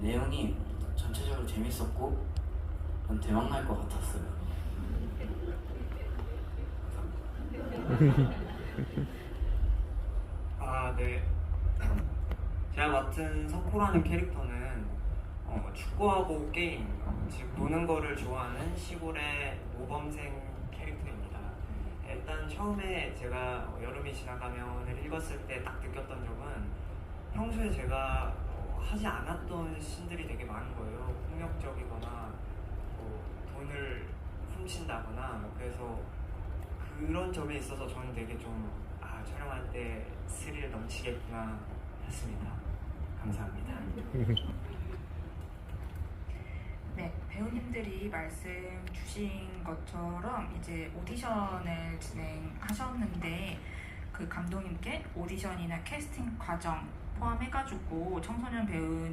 내용이 전체적으로 재밌었고 전 대박 날 것 같았어요. 아, 네. 제가 맡은 석호라는 캐릭터는 어, 축구하고 게임, 즉 노는 거를 좋아하는 시골의 모범생 캐릭터입니다. 일단 처음에 제가 어, 여름이 지나가면을 읽었을 때 딱 느꼈던 점은 평소에 제가 어, 하지 않았던 신들이 되게 많은 거예요. 폭력적이거나 뭐 돈을 훔친다거나 뭐 그래서 그런 점에 있어서 저는 되게 좀 아, 촬영할 때 스릴 넘치겠구나 했습니다. 감사합니다. 네, 배우님들이 말씀 주신 것처럼 이제 오디션을 진행하셨는데 그 감독님께 오디션이나 캐스팅 과정 포함해가지고 청소년 배우님